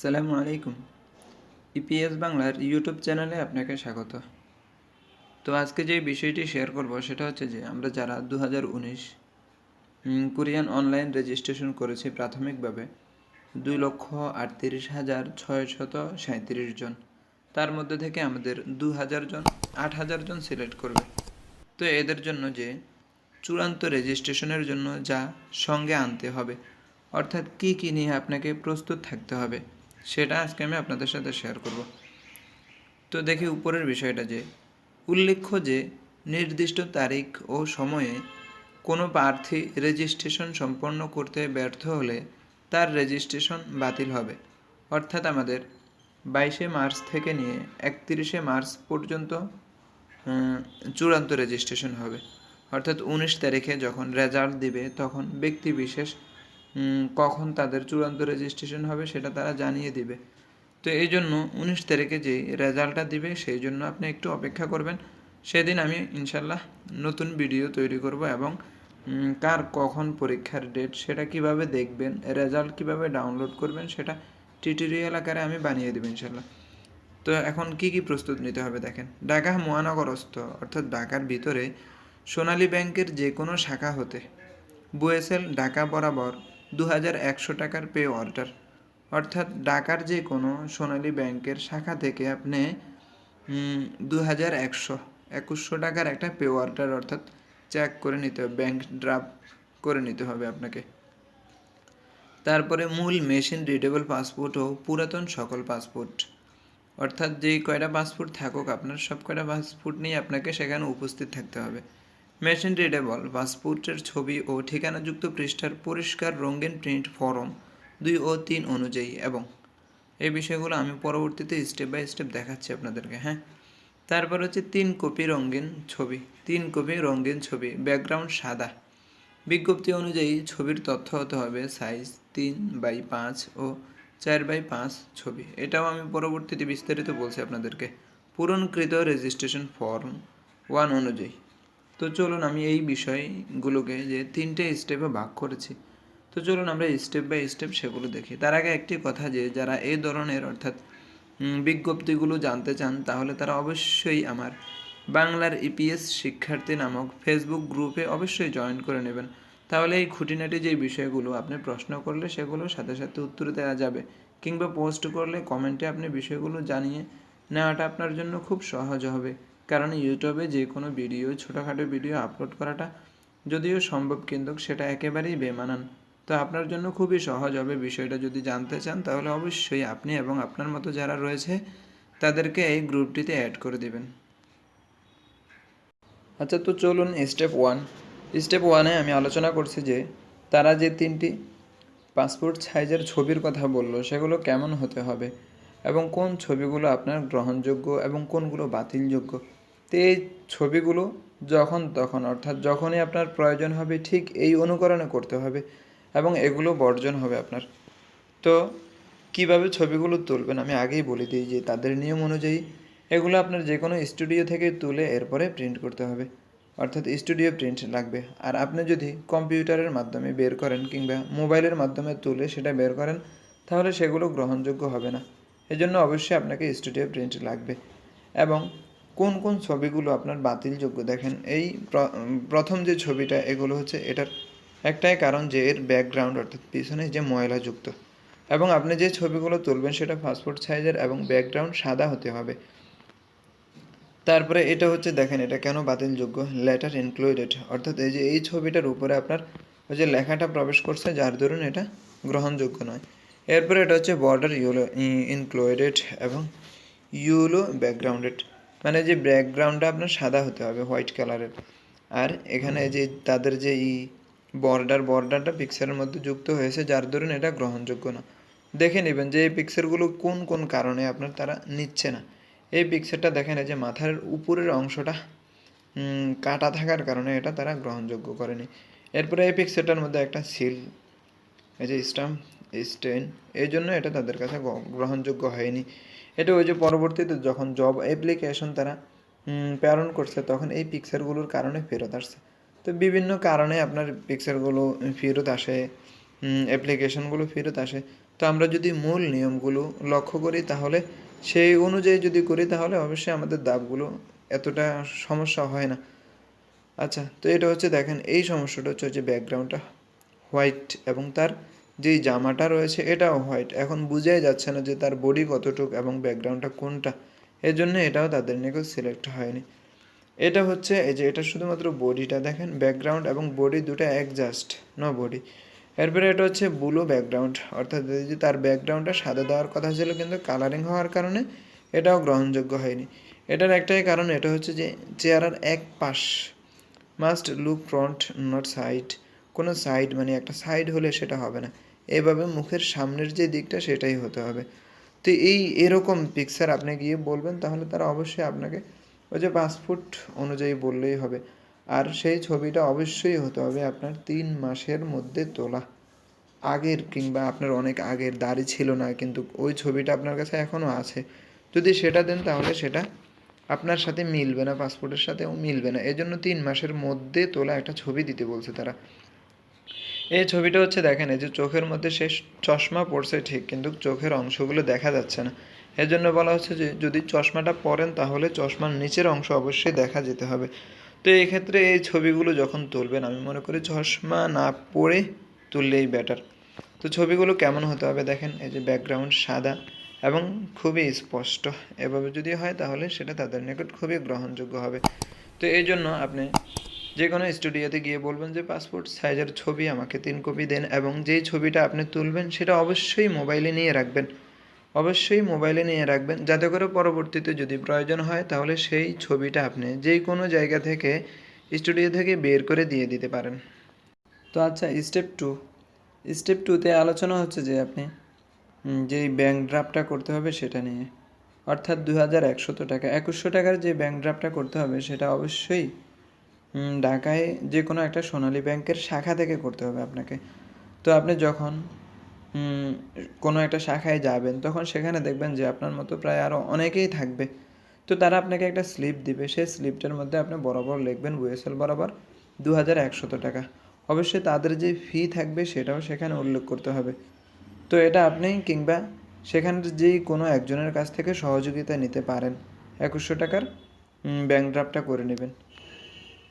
সালামু আলাইকুম। ইপিএস বাংলার ইউটিউব চ্যানেলে আপনাকে স্বাগত। তো আজকে যে বিষয়টি শেয়ার করব সেটা হচ্ছে যে, আমরা যারা দু হাজার উনিশ কোরিয়ান অনলাইন রেজিস্ট্রেশন করেছি প্রাথমিকভাবে, দুই লক্ষ আটত্রিশ হাজার ছয়শত সাঁত্রিশ জন। তার মধ্যে থেকে আমাদের দু হাজার জন আট হাজার জন সিলেক্ট করবে। তো এদের জন্য যে চূড়ান্ত রেজিস্ট্রেশনের জন্য যা সঙ্গে আনতে হবে, অর্থাৎ কী কী নিয়ে আপনাকে প্রস্তুত থাকতে হবে সেটা আজকে আমি আপনাদের সাথে শেয়ার করব। তো দেখি উপরের বিষয়টা যে, উল্লেখ্য যে, নির্দিষ্ট তারিখ ও সময়ে কোনো প্রার্থী রেজিস্ট্রেশন সম্পন্ন করতে ব্যর্থ হলে তার রেজিস্ট্রেশন বাতিল হবে। অর্থাৎ আমাদের বাইশে মার্চ থেকে নিয়ে একত্রিশে মার্চ পর্যন্ত চূড়ান্ত রেজিস্ট্রেশন হবে। অর্থাৎ উনিশ তারিখে যখন রেজাল্ট দিবে, তখন ব্যক্তি বিশেষ কখন তাদের চূড়ান্ত রেজিস্ট্রেশন হবে সেটা তারা জানিয়ে দিবে। তো এই জন্য উনিশ তারিখে যে রেজাল্টটা দিবে সেই জন্য আপনি একটু অপেক্ষা করবেন। সেদিন আমি ইনশাল্লাহ নতুন ভিডিও তৈরি করব এবং কার কখন পরীক্ষার ডেট সেটা কীভাবে দেখবেন রেজাল্ট কীভাবে ডাউনলোড করবেন সেটা টিউটোরিয়াল আকারে আমি বানিয়ে দেবো ইনশাল্লাহ তো এখন কি কি প্রস্তুত নিতে হবে দেখেন। ঢাকা মহানগরস্থ, অর্থাৎ ঢাকার ভিতরে সোনালী ব্যাংকের যে কোনো শাখা হতে বুয়েসেল ঢাকা বরাবর দু হাজার একশো টাকার পে অর্ডার। অর্থাৎ ঢাকার যে কোনো সোনালী ব্যাংকের শাখা থেকে আপনি দু হাজার একশো, একুশশো টাকার একটা পে অর্ডার অর্থাৎ চেক করে নিতে হবে, ব্যাংক ড্রাফট করে নিতে হবে আপনাকে। তারপরে মূল মেশিন, রিডেবল পাসপোর্ট ও পুরাতন সকল পাসপোর্ট। অর্থাৎ যেই কয়টা পাসপোর্ট থাকুক, আপনার সব কয়টা পাসপোর্ট নিয়ে আপনাকে সেখানে উপস্থিত থাকতে হবে। মেশিন রিডেবল পাসপোর্টের ছবি ও ঠিকানাযুক্ত পৃষ্ঠার পরিষ্কার রঙিন প্রিন্ট ফর্ম দুই ও তিন অনুযায়ী এবং এই বিষয়গুলো আমি পরবর্তীতে স্টেপ বাই স্টেপ দেখাচ্ছি আপনাদেরকে হ্যাঁ? তারপর হচ্ছে তিন কপি রঙিন ছবি, তিন কপি রঙিন ছবি ব্যাকগ্রাউন্ড সাদা। বিজ্ঞপ্তি অনুযায়ী ছবির তথ্য হতে হবে সাইজ তিন বাই পাঁচ ও চার বাই পাঁচ ছবি। এটাও আমি পরবর্তীতে বিস্তারিত বলছি আপনাদেরকে। পূরণকৃত রেজিস্ট্রেশন ফর্ম ওয়ান অনুযায়ী। তো চলুন আমি এই বিষয়গুলোকে যে তিনটে স্টেপে ভাগ করেছি, তো চলুন আমরা স্টেপ বাই স্টেপ সেগুলো দেখি। তার আগে একটি কথা যে, যারা এই ধরনের অর্থাৎ বিজ্ঞপ্তিগুলো জানতে চান, তাহলে তারা অবশ্যই আমার বাংলার ইপিএস শিক্ষার্থী নামক ফেসবুক গ্রুপে অবশ্যই জয়েন করে নেবেন। তাহলে এই খুঁটিনাটি যে বিষয়গুলো আপনি প্রশ্ন করলে সেগুলো সাথে সাথে উত্তর দেওয়া যাবে। কিংবা পোস্ট করলে কমেন্টে আপনি বিষয়গুলো জানিয়ে নেওয়াটা আপনার জন্য খুব সহজ হবে। কারণ ইউটিউবে যে কোনো ভিডিও, ছোটোখাটো ভিডিও আপলোড করাটা যদিও সম্ভব কিন্তু সেটা একেবারেই বেমানান। তো আপনার জন্য খুবই সহজ হবে বিষয়টা যদি জানতে চান, তাহলে অবশ্যই আপনি এবং আপনার মতো যারা রয়েছে তাদেরকে এই গ্রুপটিতে অ্যাড করে দিবেন। আচ্ছা তো চলুন স্টেপ ওয়ান স্টেপ ওয়ানে আমি আলোচনা করছি যে তারা যে তিনটি পাসপোর্ট সাইজের ছবির কথা বলল, সেগুলো কেমন হতে হবে এবং কোন ছবিগুলো আপনার গ্রহণযোগ্য এবং কোনগুলো বাতিলযোগ্য। তো এই ছবিগুলো যখন তখন, অর্থাৎ যখনই আপনার প্রয়োজন হবে ঠিক এই অনুকরণে করতে হবে এবং এগুলো বর্জন হবে আপনার। তো কীভাবে ছবিগুলো তুলবেন? আমি আগেই বলে দিই যে তাদের নিয়ম অনুযায়ী এগুলো আপনার যে কোনো স্টুডিও থেকে তুলে এরপরে প্রিন্ট করতে হবে। অর্থাৎ স্টুডিও প্রিন্ট লাগবে। আর আপনি যদি কম্পিউটারের মাধ্যমে বের করেন কিংবা মোবাইলের মাধ্যমে তুলে সেটা বের করেন, তাহলে সেগুলো গ্রহণযোগ্য হবে না। এজন্য অবশ্যই আপনাকে স্টুডিও প্রিন্ট লাগবে। এবং কোন কোন ছবিগুলো আপনার বাতিলযোগ্য? দেখেন, এই প্রথম যে ছবিটা, এগুলো হচ্ছে এটার একটাই কারণ যে এর ব্যাকগ্রাউন্ড অর্থাৎ পিছনে যে ময়লাযুক্ত এবং আপনি যে ছবিগুলো তুলবেন, সেটা পাসপোর্ট সাইজের এবং ব্যাকগ্রাউন্ড সাদা হতে হবে। তারপরে এটা হচ্ছে, দেখেন, এটা কেন বাতিলযোগ্য? লেটার ইনক্লুডেড অর্থাৎ এই যে, এই ছবিটার উপরে আপনার ওই যে লেখাটা প্রবেশ করছে, যার দরুন এটা গ্রহণযোগ্য নয়। এরপরে এটা হচ্ছে বর্ডার ইউলো ইনক্লুডেড এবং ইউলো ব্যাকগ্রাউন্ডেড মানে যে ব্যাকগ্রাউন্ডটা আপনার সাদা হতে হবে হোয়াইট কালারের আর এখানে যে তাদের যে ই বর্ডার বর্ডারটা পিকচারের মধ্যে যুক্ত হয়েছে, যার দরুন এটা গ্রহণযোগ্য না। দেখে নেবেন যে এই পিকচারগুলো কোন কোন কারণে আপনার তারা নিচ্ছে না। এই পিকচারটা দেখেন যে মাথার উপরের অংশটা কাটা থাকার কারণে এটা তারা গ্রহণযোগ্য করেনি। এরপরে এই পিকচারটার মধ্যে একটা সিল এই যে স্টাম্প স্টেন এই জন্য এটা তাদের কাছে গ্রহণযোগ্য হয়নি। এটা ওই যে পরবর্তীতে যখন জব অ্যাপ্লিকেশন তারা প্রেরণ করছে, তখন এই পিকচারগুলোর কারণে ফেরত আসছে। তো বিভিন্ন কারণে আপনার পিকচারগুলো ফেরত আসে অ্যাপ্লিকেশনগুলো ফেরত আসে। তো আমরা যদি মূল নিয়মগুলো লক্ষ্য করি তাহলে, সেই অনুযায়ী যদি করি তাহলে অবশ্যই আমাদের দাবগুলো এতটা সমস্যা হয় না। আচ্ছা তো এটা হচ্ছে দেখেন, এই সমস্যাটা হচ্ছে যে ব্যাকগ্রাউন্ডটা হোয়াইট এবং তার যেই জামাটা রয়েছে এটাও হোয়াইট। এখন বুঝাই যাচ্ছে না যে তার বডি কতটুক এবং ব্যাকগ্রাউন্ডটা কোনটা। এর জন্য এটাও তাদের নিকেও সিলেক্ট হয়নি। এটা হচ্ছে এই যে এটা শুধুমাত্র বডিটা দেখেন ব্যাকগ্রাউন্ড এবং বডি দুটো অ্যাডজাস্ট নো বডি এরপরে এটা হচ্ছে ব্লু ব্যাকগ্রাউন্ড অর্থাৎ যে তার ব্যাকগ্রাউন্ডটা সাদা দেওয়ার কথা ছিল কিন্তু কালারিং হওয়ার কারণে এটাও গ্রহণযোগ্য হয়নি। এটার একটাই কারণ এটা হচ্ছে যে চেয়ারের এক পাশ must look front not side কোনো সাইড মানে একটা সাইড হলে সেটা হবে না। এভাবে মুখের সামনের যে দিকটা সেটাই হতে হবে। তো এই এরকম পিকচার আপনি গিয়ে বলবেন, তাহলে তারা অবশ্যই আপনাকে ওই যে পাসপোর্ট অনুযায়ী বললেই হবে। আর সেই ছবিটা অবশ্যই হতে হবে আপনার তিন মাসের মধ্যে তোলা। আগের কিংবা আপনার অনেক আগের, দাড়ি ছিল না, কিন্তু ওই ছবিটা আপনার কাছে এখনও আছে। যদি সেটা দেন, তাহলে সেটা আপনার সাথে মিলবে না পাসপোর্টের সাথেও মিলবে না। এজন্য তিন মাসের মধ্যে তোলা একটা ছবি দিতে বলছে তারা। এই ছবিটা হচ্ছে দেখেন, এই যে চোখের মধ্যে সে চশমা পড়ছে ঠিক, কিন্তু চোখের অংশগুলো দেখা যাচ্ছে না। এর জন্য বলা হচ্ছে যে, যদি চশমাটা পরেন তাহলে চশমার নিচের অংশ অবশ্যই দেখা যেতে হবে। তো এই ক্ষেত্রে এই ছবিগুলো যখন তুলবেন, আমি মনে করি চশমা না পরে তুললেই বেটার তো ছবিগুলো কেমন হতে হবে দেখেন, এই যে ব্যাকগ্রাউন্ড সাদা এবং খুবই স্পষ্ট। এভাবে যদি হয় তাহলে সেটা তাদের নিকট খুবই গ্রহণযোগ্য হবে। তো এই জন্য আপনি যে কোনো স্টুডিওতে গিয়ে বলবেন যে, পাসপোর্ট সাইজের ছবি আমাকে তিন কপি দেন এবং যেই ছবিটা আপনি তুলবেন সেটা অবশ্যই মোবাইলে নিয়ে রাখবেন। অবশ্যই মোবাইলে নিয়ে রাখবেন। যাতে করে পরবর্তীতে যদি প্রয়োজন হয় তাহলে সেই ছবিটা আপনি যেই কোনো জায়গা থেকে, স্টুডিও থেকে বের করে দিয়ে দিতে পারেন। তো আচ্ছা স্টেপ টু স্টেপ টুতে আলোচনা হচ্ছে যে, আপনি যেই ব্যাংক ড্রাফটটা করতে হবে সেটা নিয়ে। অর্থাৎ দু হাজার একশত টাকা। একুশশো টাকার যে ব্যাংক ড্রাফটটা করতে হবে সেটা অবশ্যই ঢাকায় যে কোনো একটা সোনালী ব্যাংকের শাখা থেকে করতে হবে আপনাকে। তো আপনি যখন কোনো একটা শাখায় যাবেন, তখন সেখানে দেখবেন যে আপনার মতো প্রায় আরও অনেকেই থাকবে। তো তারা আপনাকে একটা স্লিপ দিবে। সেই স্লিপটার মধ্যে আপনি বরাবর লিখবেন বুয়েসেল বরাবর দু হাজার একশত টাকা। অবশ্যই তাদের যে ফি থাকবে সেটাও সেখানে উল্লেখ করতে হবে। তো এটা আপনি কিংবা সেখানের যেই কোনো একজনের কাছ থেকে সহযোগিতা নিতে পারেন। একুশশো টাকার ব্যাংক ড্রাফটটা করে নেবেন।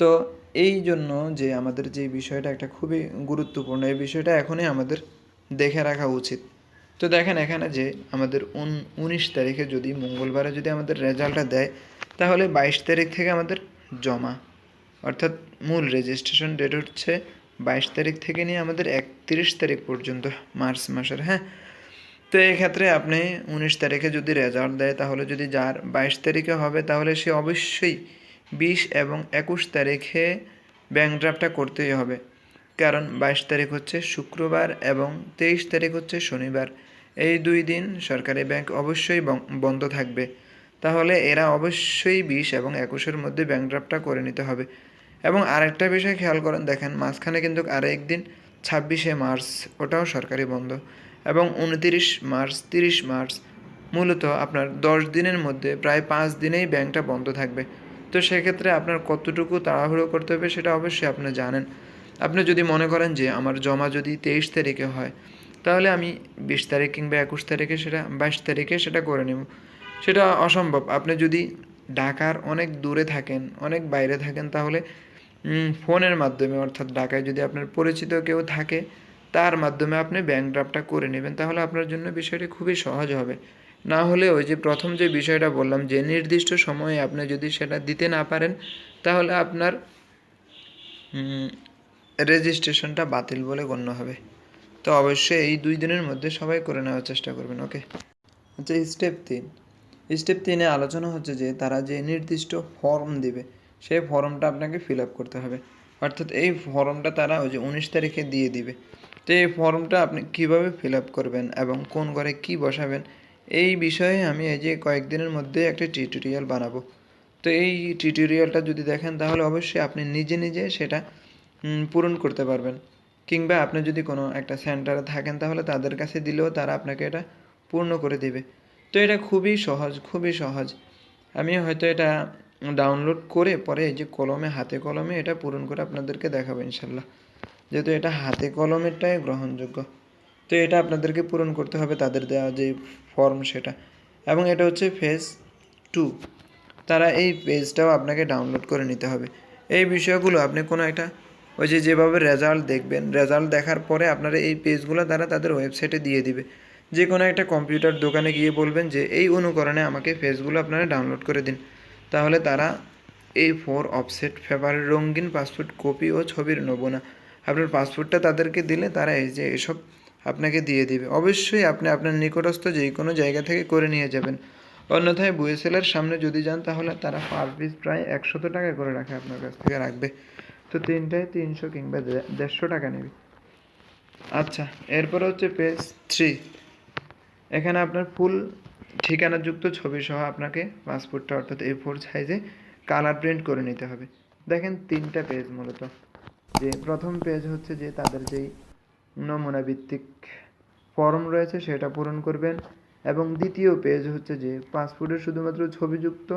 তো এই জন্য যে আমাদের যে বিষয়টা একটা খুবই গুরুত্বপূর্ণ, এই বিষয়টা এখনই আমাদের দেখে রাখা উচিত। তো দেখেন এখানে যে আমাদের উন, উনিশ তারিখে যদি মঙ্গলবারে যদি আমাদের রেজাল্টটা দেয়, তাহলে বাইশ তারিখ থেকে আমাদের জমা। অর্থাৎ মূল রেজিস্ট্রেশন ডেট হচ্ছে বাইশ তারিখ থেকে নিয়ে আমাদের একত্রিশ তারিখ পর্যন্ত, মার্চ মাসের হ্যাঁ? তো এই ক্ষেত্রে আপনি উনিশ তারিখে যদি রেজাল্ট দেয়, তাহলে যদি যার বাইশ তারিখে হবে, তাহলে সে অবশ্যই বিশ এবং একুশ তারিখে ব্যাংক ড্রাফটটা করতেই হবে। কারণ বাইশ তারিখ হচ্ছে শুক্রবার এবং তেইশ তারিখ হচ্ছে শনিবার। এই দুই দিন সরকারি ব্যাংক অবশ্যই বন্ধ থাকবে। তাহলে এরা অবশ্যই বিশ এবং একুশের মধ্যে ব্যাংক ড্রাফটটা করে নিতে হবে। এবং আরেকটা বিষয় খেয়াল করেন, দেখেন মাঝখানে কিন্তু আরেক দিন ছাব্বিশে মার্চ, ওটাও সরকারি বন্ধ। এবং উনতিরিশ মার্চ, তিরিশ মার্চ, মূলত আপনার দশ দিনের মধ্যে প্রায় পাঁচ দিনেই ব্যাংকটা বন্ধ থাকবে। তো সেক্ষেত্রে আপনার কতটুকু তাড়াহুড়ো করতে হবে সেটা অবশ্যই আপনি জানেন। আপনি যদি মনে করেন যে আমার জমা যদি তেইশ তারিখে হয়, তাহলে আমি বিশ তারিখ কিংবা একুশ তারিখে সেটা, বাইশ তারিখে সেটা করে নেব। সেটা অসম্ভব। আপনি যদি ঢাকার অনেক দূরে থাকেন, অনেক বাইরে থাকেন, তাহলে ফোনের মাধ্যমে অর্থাৎ ঢাকায় যদি আপনার পরিচিত কেউ থাকে, তার মাধ্যমে আপনি ব্যাংক ড্রাফটটা করে নেবেন, তাহলে আপনার জন্য বিষয়টি খুবই সহজ হবে। না হলে ওই যে প্রথম যে বিষয়টা বললাম, যে নির্দিষ্ট সময়ে আপনি যদি সেটা দিতে না পারেন, তাহলে আপনার রেজিস্ট্রেশনটা বাতিল বলে গণ্য হবে। তো অবশ্যই এই দুই দিনের মধ্যে সবাই করে নেওয়ার চেষ্টা করবেন, ওকে? আচ্ছা স্টেপ তিন। স্টেপ তিনে আলোচনা হচ্ছে যে তারা যে নির্দিষ্ট ফর্ম দিবে, সেই ফর্মটা আপনাকে ফিল আপ করতে হবে। অর্থাৎ এই ফর্মটা তারা ওই যে উনিশ তারিখে দিয়ে দিবে। তো এই ফর্মটা আপনি কীভাবে ফিল আপ করবেন এবং কোন ঘরে কি বসাবেন এই বিষয়ে আমি এই যে কয়েকদিনের মধ্যে একটা টিউটোরিয়াল বানাবো। তো এই টিউটোরিয়ালটা যদি দেখেন, তাহলে অবশ্যই আপনি নিজে নিজে সেটা পূরণ করতে পারবেন। কিংবা আপনি যদি কোনো একটা সেন্টারে থাকেন, তাহলে তাদের কাছে দিলেও তারা আপনাকে এটা পূর্ণ করে দেবে। তো এটা খুবই সহজ খুবই সহজ। আমি হয়তো এটা ডাউনলোড করে পরে এই যে কলমে, হাতে কলমে এটা পূরণ করে আপনাদেরকে দেখাবো ইনশাল্লাহ। যেহেতু এটা হাতে কলমেরটাই গ্রহণযোগ্য। তো এটা আপনাদেরকে পূরণ করতে হবে তাদের দেওয়া যে ফর্ম সেটা। এবং এটা হচ্ছে ফেজ টু তারা এই পেজটাও আপনাকে ডাউনলোড করে নিতে হবে। এই বিষয়গুলো আপনি কোনো একটা ওই যে যেভাবে রেজাল্ট দেখবেন রেজাল্ট দেখার পরে আপনারা এই পেজগুলো তারা তাদের ওয়েবসাইটে দিয়ে দিবে। যে কোনো একটা কম্পিউটার দোকানে গিয়ে বলবেন যে, এই অনুকরণে আমাকে পেজগুলো আপনারা ডাউনলোড করে দিন। তাহলে তারা এই ফোর অফসেট ফেভারের রঙিন পাসপোর্ট কপি ও ছবির নমুনা। আপনার পাসপোর্টটা তাদেরকে দিলে তারা এই যে এসব আপনাকে দিয়ে দিবে। অবশ্যই আপনি আপনার নিকটস্থ যে কোনো জায়গা থেকে করে নিয়ে যাবেন। অন্যথায় বুয়েসেলের সামনে যদি যান, তাহলে তারা পার পিস প্রায় একশত টাকা করে রাখে আপনার কাছ থেকে রাখবে। তো তিনটায় তিনশো কিংবা দেড়শো টাকা নেবে। আচ্ছা এরপর হচ্ছে পেজ থ্রি এখানে আপনার ফুল ঠিকানাযুক্ত ছবি সহ আপনাকে পাসপোর্টটা অর্থাৎ এ ফোর সাইজে কালার প্রিন্ট করে নিতে হবে। দেখেন তিনটা পেজ মূলত। যে প্রথম পেজ হচ্ছে যে তাদের যেই নমুনা ভিত্তিক ফর্ম রয়েছে, সেটা পূরণ করবেন। এবং দ্বিতীয় পেজ হচ্ছে যে পাসপোর্টের শুধুমাত্র ছবিযুক্ত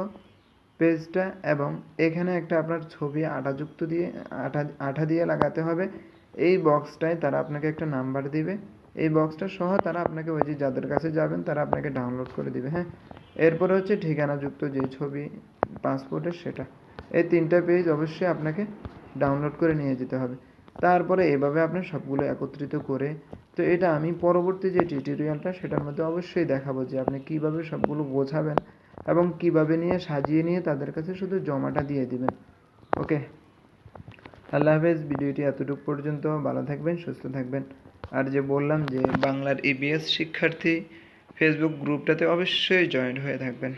পেজটা এবং এখানে একটা আপনার ছবি আঠাযুক্ত দিয়ে, আঠা আঠা দিয়ে লাগাতে হবে। এই বক্সটায় তারা আপনাকে একটা নাম্বার দিবে। এই বক্সটা সহ তারা আপনাকে ওই যে যাদের কাছে যাবেন, তারা আপনাকে ডাউনলোড করে দিবে হ্যাঁ? এরপরে হচ্ছে ঠিকানাযুক্ত যে ছবি পাসপোর্টের সেটা। এই তিনটা পেজ অবশ্যই আপনাকে ডাউনলোড করে নিয়ে যেতে হবে। তারপরে এভাবে আপনি সবগুলো একত্রিত করে, তো এটা আমি পরবর্তী যে টিউটোরিয়ালটা সেটার মধ্যে অবশ্যই দেখাবো যে আপনি কীভাবে সবগুলো বোঝাবেন এবং কীভাবে নিয়ে সাজিয়ে নিয়ে তাদের কাছে শুধু জমাটা দিয়ে দিবেন। ওকে? আল্লাহ হাফেজ, ভিডিওটি এতটুকু পর্যন্ত ভালো থাকবেন, সুস্থ থাকবেন। আর যে বললাম যে বাংলার ইবিএস শিক্ষার্থী ফেসবুক গ্রুপটাতে অবশ্যই জয়েন্ট হয়ে থাকবেন।